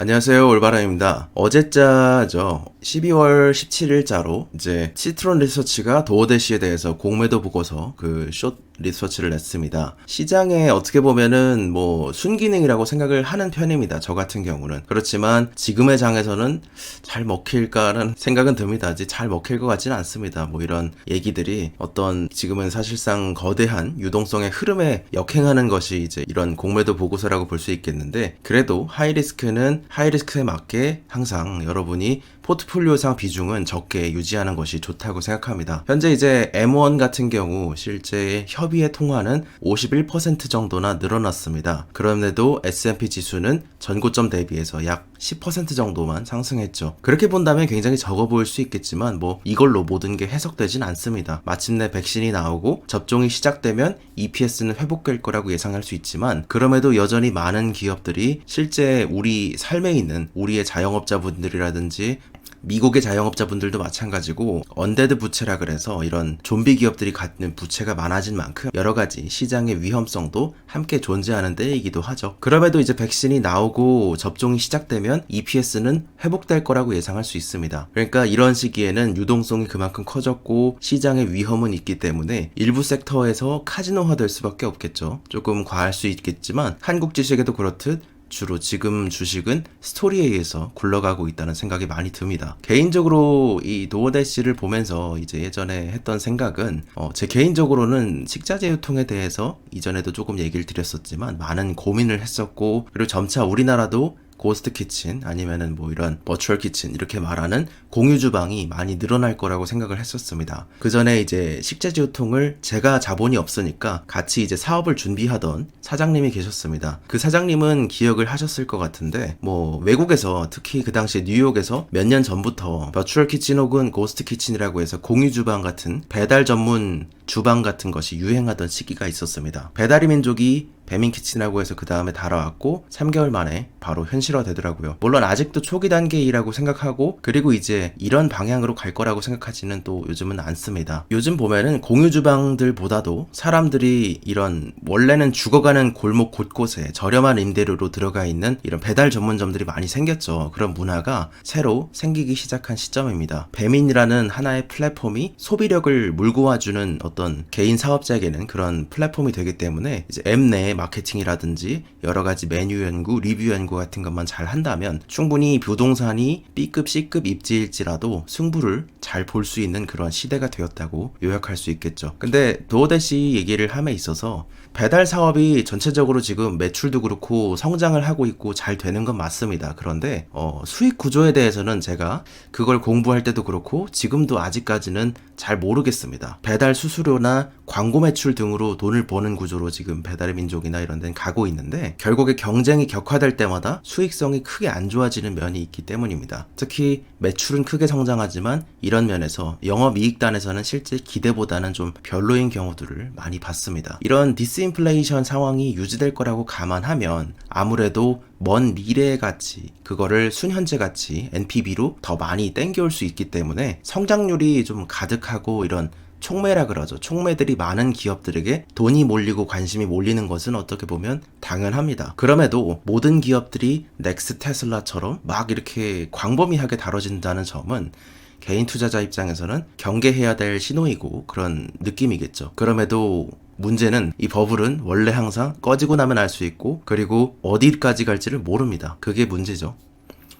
안녕하세요 올바람입니다. 어제자죠 12월 17일자로 이제 시트론 리서치가 도어대시에 대해서 공매도 보고서 그 숏 리서치를 냈습니다. 시장에 어떻게 보면은 뭐 순기능이라고 생각을 하는 편입니다. 저 같은 경우는 그렇지만 지금의 장에서는 잘 먹힐까라는 생각은 듭니다. 이제 잘 먹힐 것 같지는 않습니다. 뭐 이런 얘기들이 어떤 지금은 사실상 거대한 유동성의 흐름에 역행하는 것이 이제 이런 공매도 보고서라고 볼 수 있겠는데 그래도 하이리스크는 하이리스크에 맞게 항상 여러분이 포트폴리오상 비중은 적게 유지하는 것이 좋다고 생각합니다. 현재 이제 M1 같은 경우 실제 협의의 통화는 51% 정도나 늘어났습니다. 그런데도 S&P 지수는 전고점 대비해서 약 10% 정도만 상승했죠. 그렇게 본다면 굉장히 적어 보일 수 있겠지만 뭐 이걸로 모든 게 해석되진 않습니다. 마침내 백신이 나오고 접종이 시작되면 EPS는 회복될 거라고 예상할 수 있지만 그럼에도 여전히 많은 기업들이 실제 우리 삶에 있는 우리의 자영업자분들이라든지 미국의 자영업자분들도 마찬가지고 언데드 부채라 그래서 이런 좀비 기업들이 갖는 부채가 많아진 만큼 여러 가지 시장의 위험성도 함께 존재하는 때이기도 하죠. 그럼에도 이제 백신이 나오고 접종이 시작되면 EPS는 회복될 거라고 예상할 수 있습니다. 그러니까 이런 시기에는 유동성이 그만큼 커졌고 시장의 위험은 있기 때문에 일부 섹터에서 카지노화 될 수밖에 없겠죠. 조금 과할 수 있겠지만 한국 주식에도 그렇듯 주로 지금 주식은 스토리에 의해서 굴러가고 있다는 생각이 많이 듭니다. 개인적으로 이 도어대시를 보면서 이제 예전에 했던 생각은 어, 제 개인적으로는 식자재 유통에 대해서 이전에도 조금 얘기를 드렸었지만 많은 고민을 했었고 그리고 점차 우리나라도 고스트 키친 아니면은 뭐 이런 버추얼 키친 이렇게 말하는 공유 주방이 많이 늘어날 거라고 생각을 했었습니다. 그 전에 이제 식재지 유통을 제가 자본이 없으니까 같이 이제 사업을 준비하던 사장님이 계셨습니다. 그 사장님은 기억을 하셨을 것 같은데 뭐 외국에서 특히 그 당시 뉴욕에서 몇 년 전부터 버추얼 키친 혹은 고스트 키친이라고 해서 공유 주방 같은 배달 전문 주방 같은 것이 유행하던 시기가 있었습니다. 배달의 민족이 배민키친이라고 해서 그 다음에 달아왔고 3개월 만에 바로 현실화 되더라고요. 물론 아직도 초기 단계이라고 생각하고 그리고 이제 이런 방향으로 갈 거라고 생각하지는 또 요즘은 않습니다. 요즘 보면은 공유 주방들보다도 사람들이 이런 원래는 죽어가는 골목 곳곳에 저렴한 임대료로 들어가 있는 이런 배달 전문점들이 많이 생겼죠. 그런 문화가 새로 생기기 시작한 시점입니다. 배민이라는 하나의 플랫폼이 소비력을 물고 와주는 어떤 개인 사업자에게는 그런 플랫폼이 되기 때문에 이제 앱 내에 마케팅이라든지 여러 가지 메뉴 연구, 리뷰 연구 같은 것만 잘 한다면 충분히 부동산이 B급, C급 입지일지라도 승부를 잘 볼 수 있는 그런 시대가 되었다고 요약할 수 있겠죠. 근데 도어대시 얘기를 함에 있어서 배달 사업이 전체적으로 지금 매출도 그렇고 성장을 하고 있고 잘 되는 건 맞습니다. 그런데 어, 수익 구조에 대해서는 제가 그걸 공부할 때도 그렇고 지금도 아직까지는 잘 모르겠습니다. 배달 수수료 나 광고 매출 등으로 돈을 버는 구조로 지금 배달의 민족이나 이런 데는 가고 있는데 결국에 경쟁이 격화될 때마다 수익성이 크게 안 좋아지는 면이 있기 때문입니다. 특히 매출은 크게 성장하지만 이런 면에서 영업이익단에서는 실제 기대보다는 좀 별로인 경우들을 많이 봤습니다. 이런 디스인플레이션 상황이 유지될 거라고 감안하면 아무래도 먼 미래의 가치, 그거를 순현재 가치, NPV로 더 많이 땡겨올 수 있기 때문에 성장률이 좀 가득하고 이런 촉매라 그러죠. 촉매들이 많은 기업들에게 돈이 몰리고 관심이 몰리는 것은 어떻게 보면 당연합니다. 그럼에도 모든 기업들이 넥스 테슬라처럼 막 이렇게 광범위하게 다뤄진다는 점은 개인 투자자 입장에서는 경계해야 될 신호이고 그런 느낌이겠죠. 그럼에도 문제는 이 버블은 원래 항상 꺼지고 나면 알 수 있고 그리고 어디까지 갈지를 모릅니다. 그게 문제죠.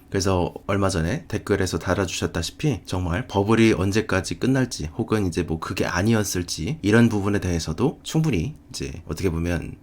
그래서 얼마 전에 댓글에서 달아주셨다시피 정말 버블이 언제까지 끝날지 혹은 이제 뭐 그게 아니었을지 이런 부분에 대해서도 충분히 이제 어떻게 보면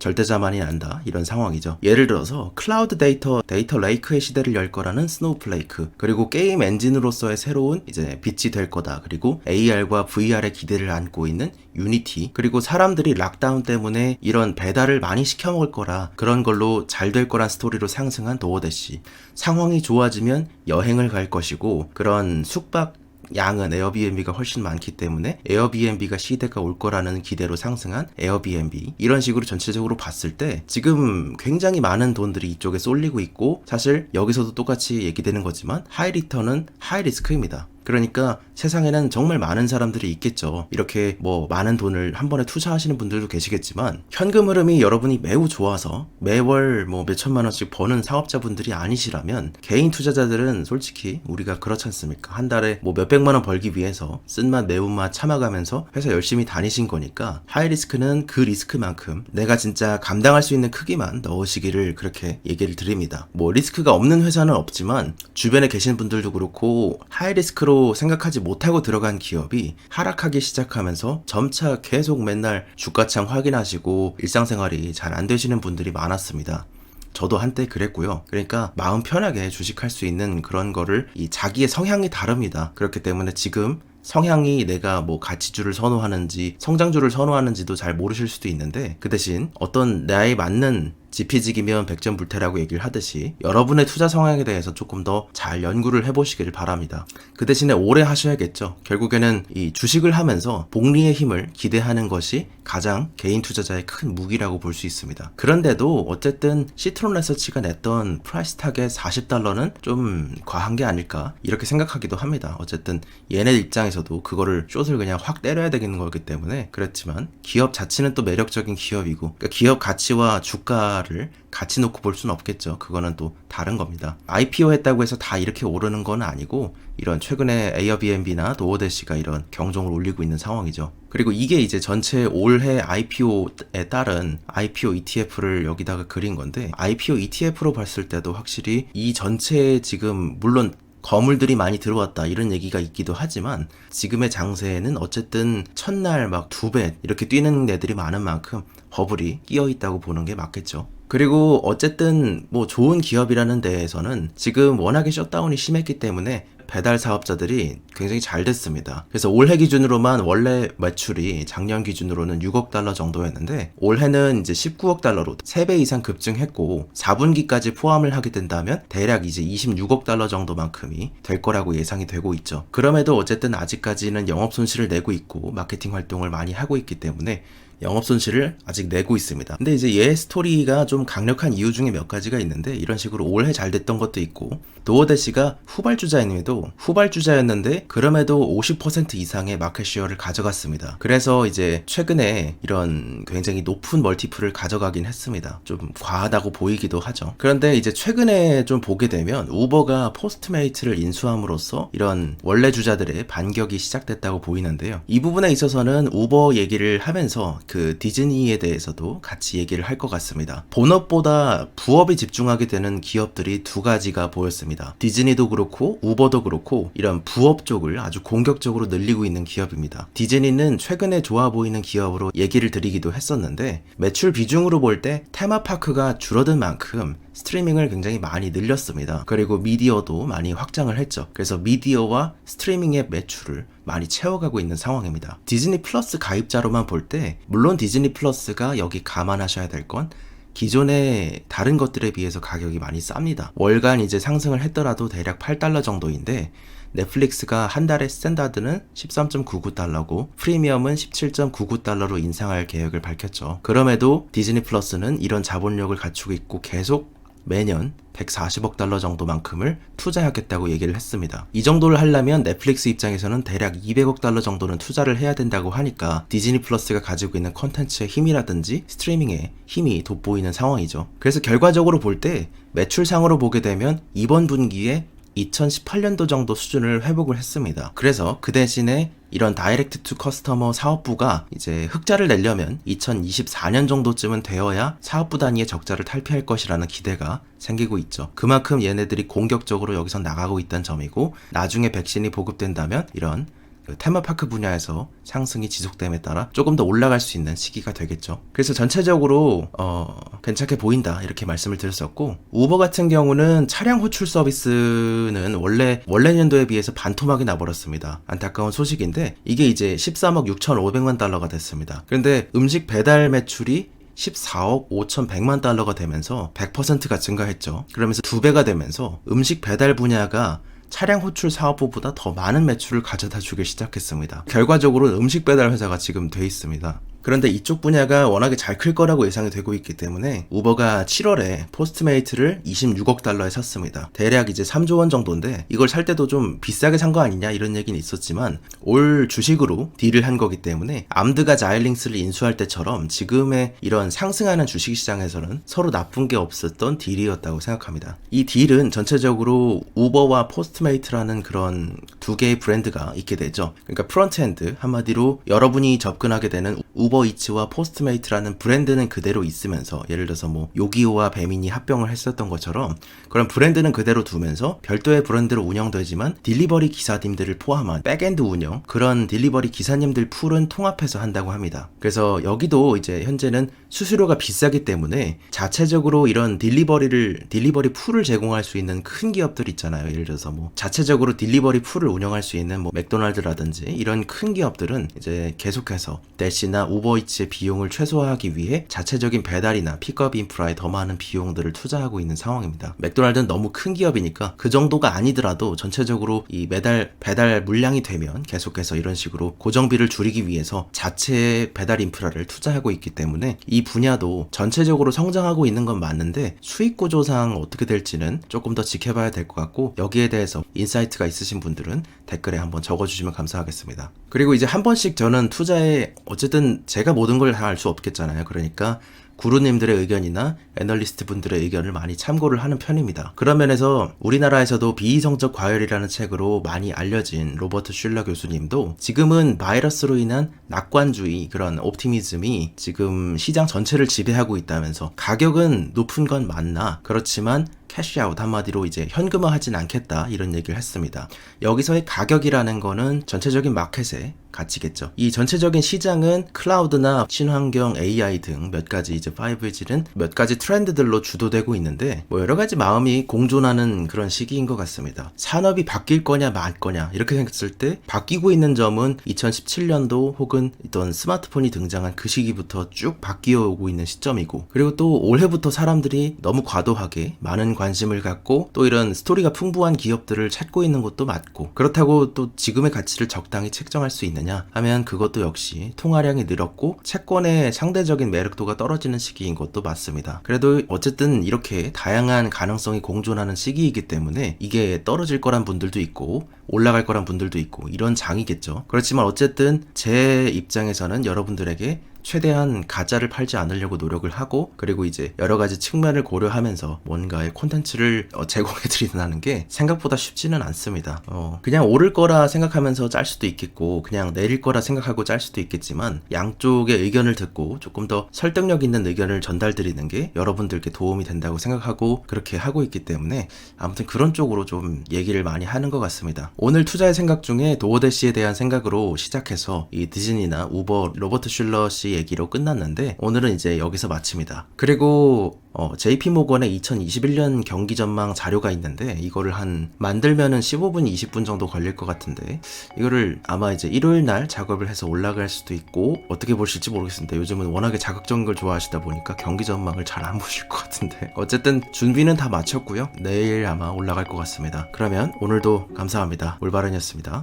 절대자만이 난다 이런 상황이죠. 예를 들어서 클라우드 데이터 데이터 레이크의 시대를 열 거라는 스노우플레이크 그리고 게임 엔진으로서의 새로운 이제 빛이 될 거다. 그리고 AR과 VR의 기대를 안고 있는 유니티 그리고 사람들이 락다운 때문에 이런 배달을 많이 시켜 먹을 거라 그런 걸로 잘 될 거란 스토리로 상승한 도어대시 상황이 좋아지면 여행을 갈 것이고 그런 숙박 양은 에어비앤비가 훨씬 많기 때문에 에어비앤비가 시대가 올 거라는 기대로 상승한 에어비앤비 이런 식으로 전체적으로 봤을 때 지금 굉장히 많은 돈들이 이쪽에 쏠리고 있고 사실 여기서도 똑같이 얘기되는 거지만 하이 리턴은 하이 리스크입니다. 그러니까 세상에는 정말 많은 사람들이 있겠죠. 이렇게 뭐 많은 돈을 한 번에 투자하시는 분들도 계시겠지만 현금 흐름이 여러분이 매우 좋아서 매월 뭐 몇천만 원씩 버는 사업자분들이 아니시라면 개인 투자자들은 솔직히 우리가 그렇지 않습니까? 한 달에 뭐 몇백만 원 벌기 위해서 쓴맛 매운맛 참아가면서 회사 열심히 다니신 거니까 하이 리스크는 그 리스크만큼 내가 진짜 감당할 수 있는 크기만 넣으시기를 그렇게 얘기를 드립니다. 뭐 리스크가 없는 회사는 없지만 주변에 계신 분들도 그렇고 하이 리스크로 생각하지 못하고 들어간 기업이 하락하기 시작하면서 점차 계속 맨날 주가창 확인하시고 일상생활이 잘 안 되시는 분들이 많았습니다. 저도 한때 그랬고요. 그러니까 마음 편하게 주식할 수 있는 그런 거를 이 자기의 성향이 다릅니다. 그렇기 때문에 지금 성향이 내가 뭐 가치주를 선호하는지 성장주를 선호하는지도 잘 모르실 수도 있는데 그 대신 어떤 나에 맞는 지피지기면 백전 불태라고 얘기를 하듯이 여러분의 투자 성향에 대해서 조금 더 잘 연구를 해보시기를 바랍니다. 그 대신에 오래 하셔야겠죠. 결국에는 이 주식을 하면서 복리의 힘을 기대하는 것이 가장 개인 투자자의 큰 무기라고 볼 수 있습니다. 그런데도 어쨌든 시트론 레서치가 냈던 프라이스 타겟 40달러는 좀 과한 게 아닐까 이렇게 생각하기도 합니다. 어쨌든 얘네 입장에서도 그거를 숏을 그냥 확 때려야 되겠는 거기 때문에 그렇지만 기업 자체는 또 매력적인 기업이고 그러니까 기업 가치와 주가 를 같이 놓고 볼 수는 없겠죠. 그거는 또 다른 겁니다. IPO 했다고 해서 다 이렇게 오르는 건 아니고 이런 최근에 에어비앤비나 도어대시가 이런 경종을 울리고 있는 상황이죠. 그리고 이게 이제 전체 올해 IPO에 따른 IPO ETF를 여기다가 그린 건데 IPO ETF로 봤을 때도 확실히 이 전체에 지금 물론 거물들이 많이 들어왔다 이런 얘기가 있기도 하지만 지금의 장세에는 어쨌든 첫날 막 두 배 이렇게 뛰는 애들이 많은 만큼 버블이 끼어 있다고 보는 게 맞겠죠. 그리고 어쨌든 뭐 좋은 기업이라는 데에서는 지금 워낙에 셧다운이 심했기 때문에 배달 사업자들이 굉장히 잘 됐습니다. 그래서 올해 기준으로만 원래 매출이 작년 기준으로는 6억 달러 정도였는데 올해는 이제 19억 달러로 3배 이상 급증했고 4분기까지 포함을 하게 된다면 대략 이제 26억 달러 정도만큼이 될 거라고 예상이 되고 있죠. 그럼에도 어쨌든 아직까지는 영업 손실을 내고 있고 마케팅 활동을 많이 하고 있기 때문에 영업 손실을 아직 내고 있습니다. 근데 이제 얘 스토리가 좀 강력한 이유 중에 몇 가지가 있는데 이런 식으로 올해 잘 됐던 것도 있고 도어대시가 후발주자임에도 후발주자였는데 그럼에도 50% 이상의 마켓쉐어를 가져갔습니다. 그래서 이제 최근에 이런 굉장히 높은 멀티플을 가져가긴 했습니다. 좀 과하다고 보이기도 하죠. 그런데 이제 최근에 좀 보게 되면 우버가 포스트메이트를 인수함으로써 이런 원래 주자들의 반격이 시작됐다고 보이는데요. 이 부분에 있어서는 우버 얘기를 하면서 그 디즈니에 대해서도 같이 얘기를 할 것 같습니다. 본업보다 부업에 집중하게 되는 기업들이 두 가지가 보였습니다. 디즈니도 그렇고 우버도 그렇고 이런 부업 쪽을 아주 공격적으로 늘리고 있는 기업입니다. 디즈니는 최근에 좋아 보이는 기업으로 얘기를 드리기도 했었는데 매출 비중으로 볼 때 테마파크가 줄어든 만큼 스트리밍을 굉장히 많이 늘렸습니다. 그리고 미디어도 많이 확장을 했죠. 그래서 미디어와 스트리밍의 매출을 많이 채워가고 있는 상황입니다. 디즈니 플러스 가입자로만 볼 때, 물론 디즈니 플러스가 여기 감안하셔야 될건 기존의 다른 것들에 비해서 가격이 많이 쌉니다. 월간 이제 상승을 했더라도 대략 8달러 정도인데, 넷플릭스가 한 달에 스탠다드는 13.99달러고 프리미엄은 17.99달러로 인상할 계획을 밝혔죠. 그럼에도 디즈니 플러스는 이런 자본력을 갖추고 있고 계속 매년 140억 달러 정도만큼을 투자하겠다고 얘기를 했습니다. 이 정도를 하려면 넷플릭스 입장에서는 대략 200억 달러 정도는 투자를 해야 된다고 하니까 디즈니 플러스가 가지고 있는 컨텐츠의 힘이라든지 스트리밍의 힘이 돋보이는 상황이죠. 그래서 결과적으로 볼 때 매출상으로 보게 되면 이번 분기에 2018년도 정도 수준을 회복을 했습니다. 그래서 그 대신에 이런 다이렉트 투 커스터머 사업부가 이제 흑자를 내려면 2024년 정도쯤은 되어야 사업부 단위의 적자를 탈피할 것이라는 기대가 생기고 있죠. 그만큼 얘네들이 공격적으로 여기서 나가고 있다는 점이고 나중에 백신이 보급된다면 이런 그 테마파크 분야에서 상승이 지속됨에 따라 조금 더 올라갈 수 있는 시기가 되겠죠. 그래서 전체적으로 어, 괜찮게 보인다 이렇게 말씀을 드렸었고 우버 같은 경우는 차량 호출 서비스는 원래 원래 년도에 비해서 반토막이 나버렸습니다. 안타까운 소식인데 이게 이제 13억 6,500만 달러가 됐습니다. 그런데 음식 배달 매출이 14억 5,100만 달러가 되면서 100%가 증가했죠. 그러면서 두 배가 되면서 음식 배달 분야가 차량 호출 사업부보다 더 많은 매출을 가져다 주기 시작했습니다. 결과적으로 음식 배달 회사가 지금 돼 있습니다. 그런데 이쪽 분야가 워낙에 잘 클 거라고 예상이 되고 있기 때문에 우버가 7월에 포스트메이트를 26억 달러에 샀습니다. 대략 이제 3조 원 정도인데 이걸 살 때도 좀 비싸게 산 거 아니냐 이런 얘기는 있었지만 올 주식으로 딜을 한 거기 때문에 암드가 자일링스를 인수할 때처럼 지금의 이런 상승하는 주식 시장에서는 서로 나쁜 게 없었던 딜이었다고 생각합니다. 이 딜은 전체적으로 우버와 포스트메이트라는 그런 두 개의 브랜드가 있게 되죠. 그러니까 프론트엔드 한마디로 여러분이 접근하게 되는 우 버이츠와 포스트메이트라는 브랜드는 그대로 있으면서 예를 들어서 뭐 요기요와 배민이 합병을 했었던 것처럼 그런 브랜드는 그대로 두면서 별도의 브랜드로 운영되지만 딜리버리 기사님들을 포함한 백엔드 운영 그런 딜리버리 기사님들 풀은 통합해서 한다고 합니다. 그래서 여기도 이제 현재는 수수료가 비싸기 때문에 자체적으로 이런 딜리버리를 딜리버리 풀을 제공할 수 있는 큰 기업들 있잖아요. 예를 들어서 뭐 자체적으로 딜리버리 풀을 운영할 수 있는 뭐 맥도날드라든지 이런 큰 기업들은 이제 계속해서 대시나 우 버이츠의 비용을 최소화하기 위해 자체적인 배달이나 픽업 인프라에 더 많은 비용들을 투자하고 있는 상황입니다. 맥도날드는 너무 큰 기업이니까 그 정도가 아니더라도 전체적으로 이 매달 배달 물량이 되면 계속해서 이런 식으로 고정비를 줄이기 위해서 자체 배달 인프라를 투자하고 있기 때문에 이 분야도 전체적으로 성장하고 있는 건 맞는데 수익 구조상 어떻게 될지는 조금 더 지켜봐야 될 것 같고 여기에 대해서 인사이트가 있으신 분들은 댓글에 한번 적어주시면 감사하겠습니다. 그리고 이제 한 번씩 저는 투자에 어쨌든 제가 모든 걸 다 알 수 없겠잖아요. 그러니까 구루님들의 의견이나 애널리스트 분들의 의견을 많이 참고를 하는 편입니다. 그런 면에서 우리나라에서도 비이성적 과열이라는 책으로 많이 알려진 로버트 슐러 교수님도 지금은 바이러스로 인한 낙관주의 그런 옵티미즘이 지금 시장 전체를 지배하고 있다면서 가격은 높은 건 맞나 그렇지만 캐시아웃 한마디로 이제 현금화하진 않겠다 이런 얘기를 했습니다. 여기서의 가격이라는 거는 전체적인 마켓의 가치겠죠. 이 전체적인 시장은 클라우드나 친환경 AI 등 몇 가지 이제 5G는 몇 가지 트렌드들로 주도되고 있는데 뭐 여러 가지 마음이 공존하는 그런 시기인 것 같습니다. 산업이 바뀔 거냐 말 거냐 이렇게 생각했을 때 바뀌고 있는 점은 2017년도 혹은 어떤 스마트폰이 등장한 그 시기부터 쭉 바뀌어 오고 있는 시점이고 그리고 또 올해부터 사람들이 너무 과도하게 많은 관심을 갖고 또 이런 스토리가 풍부한 기업들을 찾고 있는 것도 맞고 그렇다고 또 지금의 가치를 적당히 책정할 수 있느냐 하면 그것도 역시 통화량이 늘었고 채권의 상대적인 매력도가 떨어지는 시기인 것도 맞습니다. 그래도 어쨌든 이렇게 다양한 가능성이 공존하는 시기이기 때문에 이게 떨어질 거란 분들도 있고 올라갈 거란 분들도 있고 이런 장이겠죠. 그렇지만 어쨌든 제 입장에서는 여러분들에게 최대한 가짜를 팔지 않으려고 노력을 하고 그리고 이제 여러 가지 측면을 고려하면서 뭔가의 콘텐츠를 어, 제공해 드린다는 게 생각보다 쉽지는 않습니다. 어, 그냥 오를 거라 생각하면서 짤 수도 있겠고 그냥 내릴 거라 생각하고 짤 수도 있겠지만 양쪽의 의견을 듣고 조금 더 설득력 있는 의견을 전달 드리는 게 여러분들께 도움이 된다고 생각하고 그렇게 하고 있기 때문에 아무튼 그런 쪽으로 좀 얘기를 많이 하는 것 같습니다. 오늘 투자의 생각 중에 도어대시에 대한 생각으로 시작해서 이 디즈니나 우버 로버트 슐러 씨 얘기로 끝났는데 오늘은 이제 여기서 마칩니다. 그리고 어, JP 모건의 2021년 경기 전망 자료가 있는데 이거를 한 만들면은 15분, 20분 정도 걸릴 것 같은데 이거를 아마 이제 일요일 날 작업을 해서 올라갈 수도 있고 어떻게 보실지 모르겠습니다. 요즘은 워낙에 자극적인 걸 좋아하시다 보니까 경기 전망을 잘 안 보실 것 같은데 어쨌든 준비는 다 마쳤고요. 내일 아마 올라갈 것 같습니다. 그러면 오늘도 감사합니다. 올바른이었습니다.